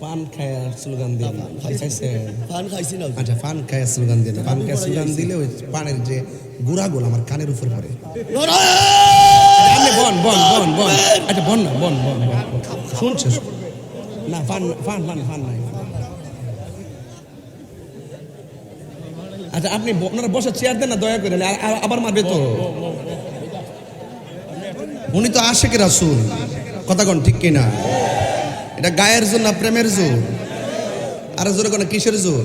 পান খায় স্লোগান খাইছে পান খাইছি না আচ্ছা পান খায় স্লোগান দিই না পান খায় স্লোগান দিলে ওই পানের যে গুড়াগুলো আমার কানের উপর পড়ে আপনি বন বন বন বন আচ্ছা বন না বন বন বন। শুনছে না ফান ফান ফান ফান নাই আচ্ছা আপনি ওনারা বসে চেয়ার দেন না, দয়া করে আবার মারবে তো। উনি তো আশেখ রাসুল। কথা কন ঠিক কিনা? এটা গায়ের জোর না প্রেমের জোর? আর জোরে কোন কিসের জোর?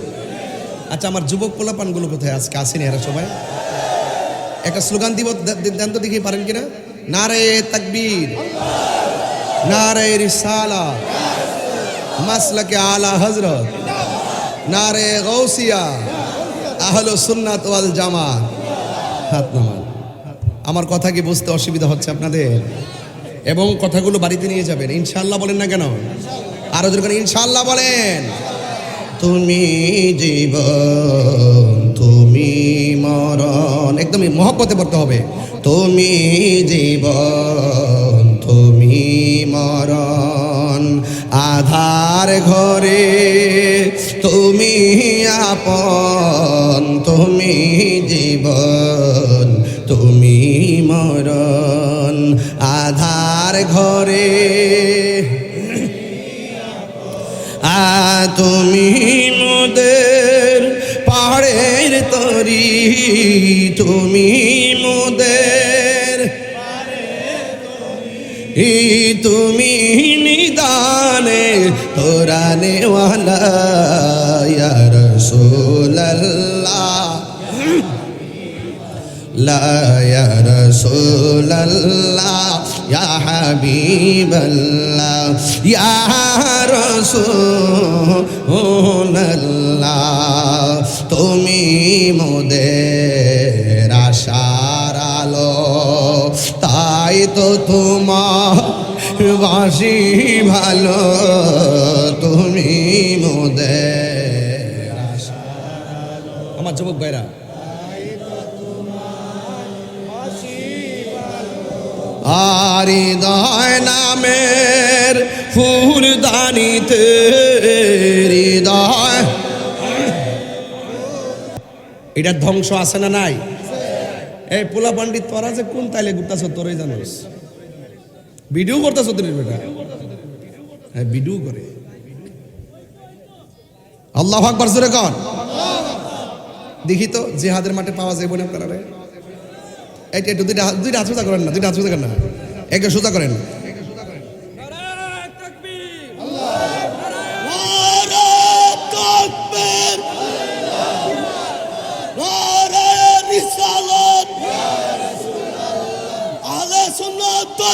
আচ্ছা আমার যুবক পোলাপানগুলো কোথায় আজকে? আসেনি এরা সবাই? একটা স্লোগান দিব দেন তো দেখি পারেন কিনা? নারে তাকবীর, নারে রিসালা, মাসলাকে আলা হজরত নারে গৌসিয়া আহলো সুন্নাত ওয়াল জামা হাত নামান। আমার কথা কি বুঝতে অসুবিধা হচ্ছে আপনাদের? এবং কথাগুলো বাড়িতে নিয়ে যাবেন। ইনশাআল্লাহ বলেন না কেন? আরও যদি ইনশাআল্লাহ বলেন। তুমি জীবন, তুমি মরণ, একদমই মহব্বতে পড়তে হবে। তুমি জীবন, তুমি মরণ। আধার ঘরে, তুমি আপন, তুমি জীবন, তুমি মরণ। আধার ঘরে, আ, তুমি মোদের পাহাড়ের তরি, তুমি মোদের তুমি নিদানে তোরানে ওয়ালা ইয়া রাসূলুল্লাহ لا يا رسول الله يا حبيب الله يا رسول الله তুমি মোদের আশার আলো তাই তো তোমার বাসি ভালো তুমি আশার আমার যুবক ভাইরা, আর হৃদয় নামের ফুলদানিতে হৃদয়। এটা ধ্বংস আছে না নাই? এই পোলা পান্ডিত তোরা যে কোন তাইলে ঘুরতাছ তোরই জানোস? ভিডিও করতেছ তুমি বেটা। হ্যাঁ ভিডিও করে। আল্লাহ আকবর, জোরে কন। দেখি তো, জেহাদের মাঠে পাওয়া যায় বলে আপনারা এটা একটু দুইটা দুইটা হাত সোজা করেন না, দুইটা হাত সোজা করেন না। একটা সোজা করেন।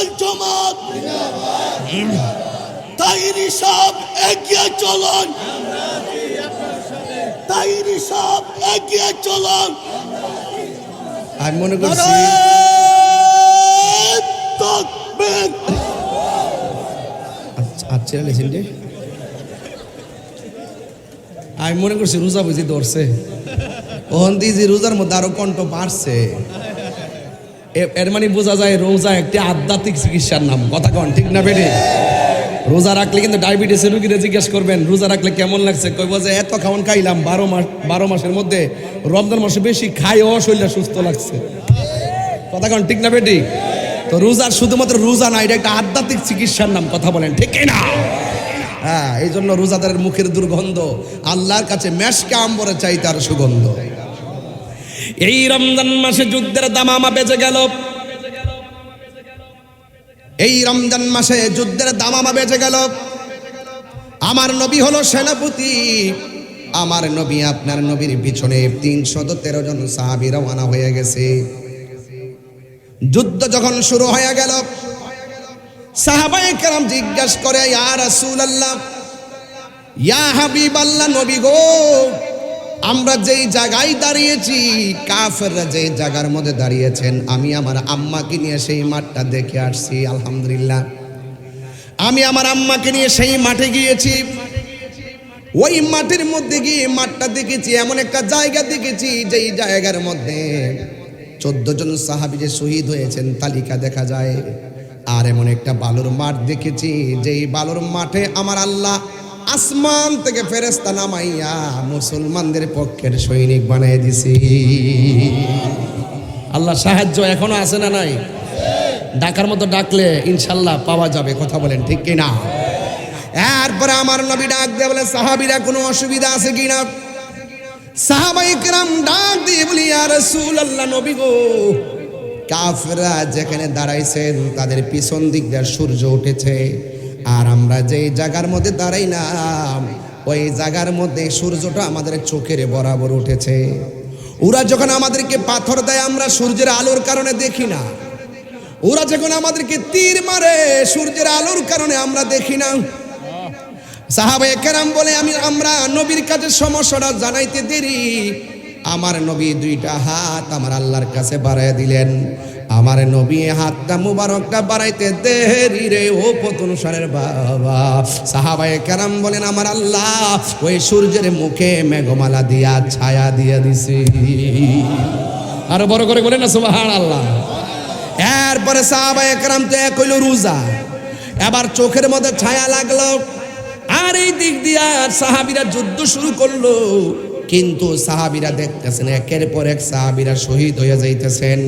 ওয়াল জামাত। তাইরি সব এগিয়ে চলুন। তাইরি সব এগিয়ে চলুন। আমি মনে করছি আচ্ছা আচ্ছা লেছেন আমি মনে করছি রোজা বুঝি ধরছে ওহন দি যে রোজার মধ্যে আরও কণ্ঠ বাড়ছে। এর মানে বোঝা যায় রোজা একটি আধ্যাত্মিক চিকিৎসার নাম। কথা কন, ঠিক না বেড়ে রোজা রাখলে কিন্তু ডায়াবেটিসের রুগীরা জিজ্ঞেস করবেন, রোজা রাখলে কেমন লাগছে? কইব যে, এত খাওয়ান খাইলাম, বারো মাস, বারো মাসের মধ্যে রমজান মাসে বেশি খাই ও শরীরটা সুস্থ লাগছে। কথা কন, ঠিক না বেটি? তো রোজার শুধুমাত্র রোজা না, এটা একটা আধ্যাত্মিক চিকিৎসার নাম, কথা বলেন, ঠিক না? হ্যাঁ এই জন্য রোজাদারের মুখের দুর্গন্ধ, আল্লাহর কাছে মেশকে আম্বরে চাই তার সুগন্ধ। এই রমজান মাসে যুদ্ধের দামামা বেঁচে গেল। এই রমজান মাসে যুদ্ধের দামামা বেঁচে গেল। আমার নবী হলো সেনাপতি। আমার নবী আপনার নবীর পিছনে তিনশত তেরো জন সাহাবি রওনা হয়ে গেছে। যুদ্ধ যখন শুরু হয়ে গেল সাহাবাই কেরাম জিজ্ঞাসা করে, ইয়া রাসূলুল্লাহ, ইয়া হাবিবাল্লাহ নবী গো আমরা যেই জায়গায় দাঁড়িয়েছি, কাফেররা যে জায়গার মধ্যে দাঁড়িয়েছেন, আমি আমার আম্মাকে নিয়ে সেই মাঠটা দেখে আসছি, আলহামদুলিল্লাহ। আমি আমার আম্মাকে নিয়ে সেই মাঠে গিয়েছি। ওই মাঠের মধ্যে গিয়ে মাঠটা দেখেছি, এমন একটা জায়গা দেখেছি, যেই জায়গার মধ্যে চোদ্দ জন সাহাবি যে শহীদ হয়েছেন, তালিকা দেখা যায়। আর এমন একটা বালুর মাঠ দেখেছি, যেই বালুর মাঠে আমার আল্লাহ আসমান থেকে ফেরেস্তা নামাইয়া মুসলমানদের পক্ষের সৈনিক বানিয়ে দিছি। আল্লাহ সাহায্য এখনও আছে না নাই? ডাকার মতো ডাকলে ইনশাল্লাহ পাওয়া যাবে, কথা বলেন ঠিক কিনা? এরপরে আমার নবী ডাক দিয়ে বলে, সাহাবিরা কোনো অসুবিধা আছে কিনা সাহাবাই কেরাম ডাক দিয়ে বলি আর রসুল আল্লাহ নবী গো, কাফেররা যেখানে দাঁড়াইছেন, তাদের পিছন দিক দিয়ে সূর্য উঠেছে। আর আমরা যেই জায়গার মধ্যে দাঁড়াই দাঁড়াইলাম, ওই জায়গার মধ্যে সূর্যটা আমাদের চোখের বরাবর উঠেছে। ওরা যখন আমাদেরকে পাথর দেয়, আমরা সূর্যের আলোর কারণে দেখি না। ওরা যখন আমাদেরকে তীর মারে, সূর্যের আলোর কারণে আমরা দেখি না। সাহাবা কেরাম বলে, আমি, আমরা নবীর কাছে সমস্যাটা জানাইতে দেরি। আমার নবী দুইটা হাত আমার আল্লাহর কাছে বাড়াই দিলেন। আমার নবী হাতটা মুবারকটা বাড়াইতে দেরি রে, ও পতন সারের বাবা। সাহাবায়ে কেরাম বলেন, আমার আল্লাহ ওই সূর্যের মুখে মেঘমালা দিয়া, ছায়া দিয়া দিছি। আরও বড় করে বলেন না সুবাহান আল্লাহ এরপরে সাহাবা একরাম তো এক হইল রোজা। এবার চোখের মধ্যে ছায়া লাগল। আর এই দিক দিয়া সাহাবিরা যুদ্ধ শুরু করল। কিন্তু সাহাবিরা দেখতেছেন, একের পর এক সাহাবিরা শহীদ হয়ে যাইতেছেন।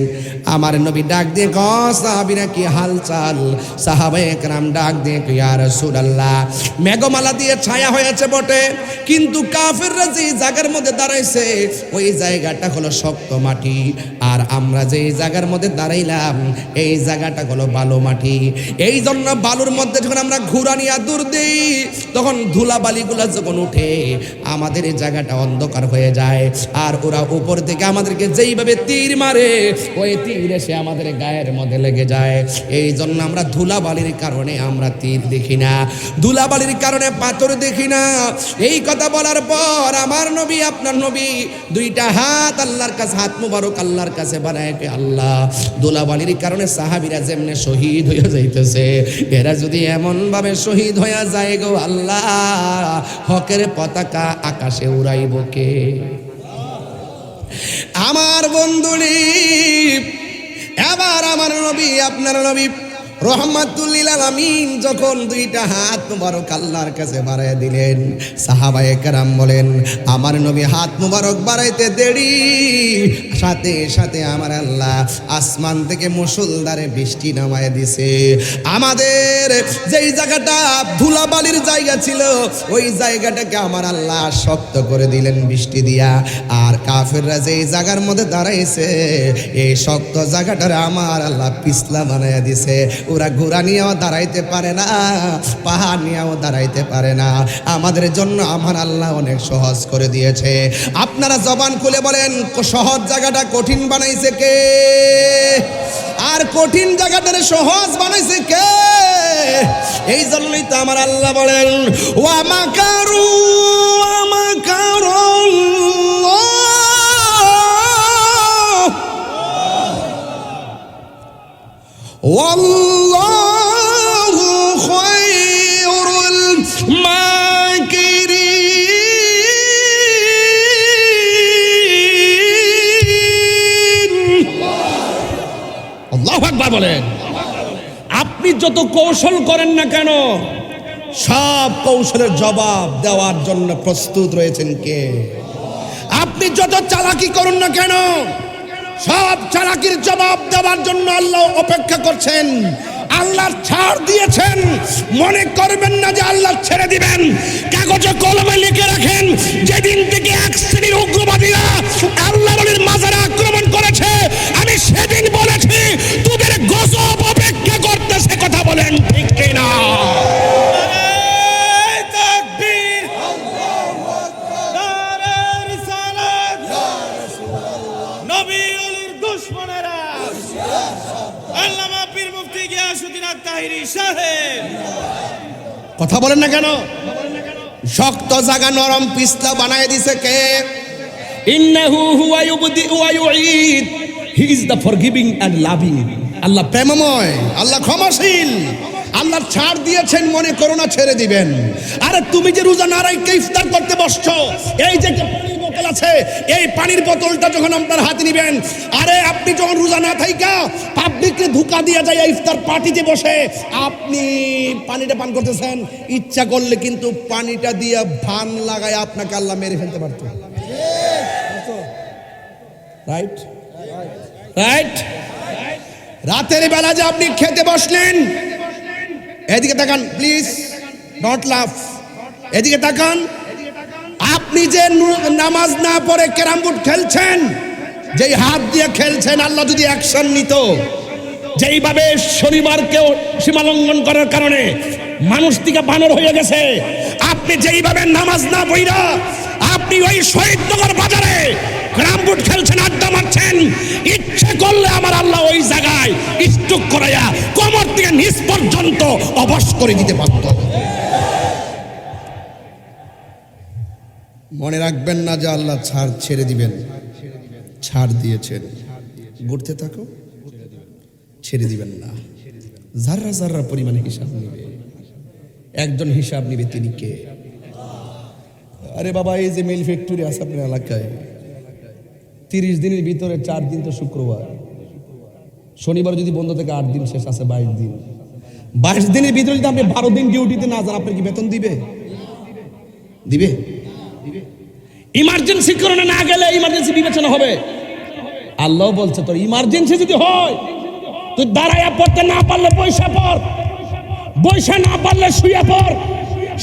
আমার নবী ডাক দিয়ে ক সাহাবিরা, কি হালচাল? সাহাবা একরাম ডাক দিয়ে কি আর রাসূলুল্লাহ, মেঘমালা দিয়ে ছায়া হয়েছে বটে, কিন্তু কাফেররা যে জায়গার মধ্যে দাঁড়াইছে, ওই জায়গাটা হলো শক্ত মাটি। আর আমরা যে জায়গার মধ্যে দাঁড়াইলাম, এই জায়গাটা হলো বালু মাটি। এই জন্য বালুর মধ্যে যখন আমরা ঘুরা নিয়ে দূর দিই, তখন ধুলা বালিগুলা যখন উঠে, আমাদের এই জায়গাটা অন্ধকার হয়ে যায়। আর ওরা উপর থেকে আমাদেরকে যেইভাবে তীর মারে, ওই তীর এসে আমাদের গায়ের মধ্যে লেগে যায়। এই জন্য আমরা ধুলাবালির কারণে আমরা তীর দেখি না। ধুলাবালির কারণে পাথর দেখি না। এই কথা বলার পর আমার নবী, আপনার নবী, দুইটা হাত আল্লাহর কাছে, হাত মুবারক আল্লাহর কাছে বানায় আল্লাহ। ধুলাবালির কারণে সাহাবিরা যেমনে শহীদ হয়ে যাইতেছে, এরা যদি এমন ভাবে শহীদ হয়ে যায় গো আল্লাহ, হকের পতাকা আকাশে উড়াইব কে আমার বন্ধুরি এবার আমার নবী আপনার নবী রহমাতুল্লিল আলামিন যখন দুইটা হাত মুবারক আল্লাহর কাছে বাড়াই দিলেন, সাহাবায়ে কেরাম বলেন, আমার নবী হাত মুবারক বাড়াইতে দেরি। সাথে সাথে আমার আল্লাহ আসমান থেকে মুসলধারে বৃষ্টি নামায় দিছে। আমাদের যেই জায়গাটা ধুলাবালির জায়গা ছিল, ওই জায়গাটাকে আমার আল্লাহ শক্ত করে দিলেন বৃষ্টি দিয়া। আর কাফেররা যেই জায়গার মধ্যে দাঁড়াইছে, এই শক্ত জায়গাটারে আমার আল্লাহ পিছলা বানাইয়া দিছে। ওরা ঘোড়া নিয়েও দাঁড়াইতে পারে না পাহাড় নিয়েও দাঁড়াইতে পারে না আমাদের জন্য আমার আল্লাহ অনেক সহজ করে দিয়েছে আপনারা জবান খুলে বলেন ক- সহজ জায়গাটা কঠিন বানাইছে কে আর কঠিন জায়গাটারে সহজ বানাইছে কে এই জন্যই তো আমার আল্লাহ বলেন ও আমাকারু আমাকারু والله যত কৌশল করেন না কেন? সব কৌশলের জবাব দেওয়ার জন্য প্রস্তুত রয়েছেন কে? আপনি যত চালাকি করুন না কেন, সব চালাকির জবাব দেওয়ার জন্য আল্লাহ অপেক্ষা করছেন। আল্লাহ ছাড় দিয়েছেন। মনে করবেন না যে আল্লাহ ছেড়ে দিবেন। কাগজে কলমে লিখে রাখেন, যেদিন থেকে এক শ্রেণির উগ্রবাদীরা আল্লাহ মাজারে আক্রমণ করেছে, আমি সেদিন বলেছি কথা বলেন না কেন? শক্ত জায়গা নরম পিস্তা বানায় দিছে কে? ইন্নাহু হুয়া ইউবদি ওয়া ইউঈদ। He is the forgiving and loving Allah প্রেমময় আল্লাহ ক্ষমাশীল। আল্লাহ ছাড় দিয়েছেন মনে করো না ছেড়ে দিবেন। আরে তুমি যে রোজা না রাখকে ইফতার করতে বসছো এই যে বোতল আছে। এই পানির বোতলটা যখন আপনার হাতে নিবেন, আরে আপনি যখন রোজা না থাইকা পাবলিককে ধোকা দিয়ে যায় ইফতার পার্টিতে বসে। আপনি পানিটা পান করতেছেন, ইচ্ছা করলে কিন্তু পানিটা দিয়ে ভান লাগায় আপনাকে আল্লাহ মেরে ফেলতে পারতো। রাইট রাইট রাতের বেলা যে আপনি খেতে বসলেন, এদিকে তাকান প্লিজ নট লাভ এদিকে তাকান আপনি যে নামাজ না পড়ে ক্যারাম বোর্ড খেলছেন? যেই হাত দিয়ে খেলছেন, আল্লাহ যদি অ্যাকশন নিত। যেইভাবে শনিবারকেও সীমালঙ্ঘন করার কারণে মানুষ থেকে বানর হয়ে গেছে, আপনি যেইভাবে নামাজ না পড়া, আপনি ওই শহীদনগর বাজারে বোর্ড খেলছেন, আড্ডা মারছেন, ইচ্ছে করলে আমার আল্লাহ ওই জায়গায় স্ট্রোক করাইয়া কোমর থেকে নিচ পর্যন্ত অবশ করে দিতে পারত। মনে রাখবেন না যে আল্লাহ ছাড় ছেড়ে দিবেন। ছাড় দিয়েছেন। ঘুরতে থাকো, ছেড়ে দিবেন না। যার্রা যার্রা পরিমাণে হিসাব নিবে, একজন হিসাব নিবে তিনি কে? আরে বাবা, এই যে মিল ফ্যাক্টরি আছে আপনার এলাকায়, তিরিশ দিনের ভিতরে চার দিন তো শুক্রবার। শনিবার যদি বন্ধ থেকে, আট দিন শেষ আছে বাইশ দিন। বাইশ দিনের ভিতরে যদি আপনি বারো দিন ডিউটিতে না যান, আপনার কি বেতন দিবে? দিবে? ইমার্জেন্সি কারণে না গেলে ইমার্জেন্সি বিবেচনা হবে। আল্লাহ বলছে, তোর ইমার্জেন্সি যদি হয়, তুই দাঁড়াইয়া পড়তে না পারলে পয়সা পর বৈশা না পারলে শুয়ে পর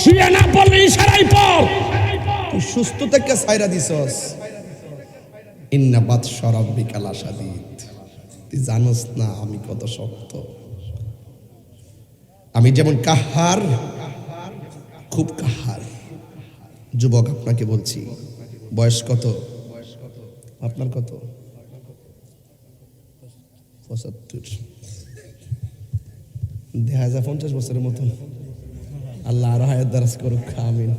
শুয়ে না পারলে ইশারাই পর তুই সুস্থ থেকে সাইরা দিছস। ইন্না বাদ সরাব্বিক আলা সাদিদ তুই জানোস না আমি কত শক্ত। আমি যেমন কাহার, খুব কাহার। যুবক, আপনাকে বলছি। বয়স কত? আপনার কত? পঁচাত্তর। দেখা যায় পঞ্চাশ বছরের মতন। আল্লাহ আরও হায়াত দারাজ করুক, আমিন।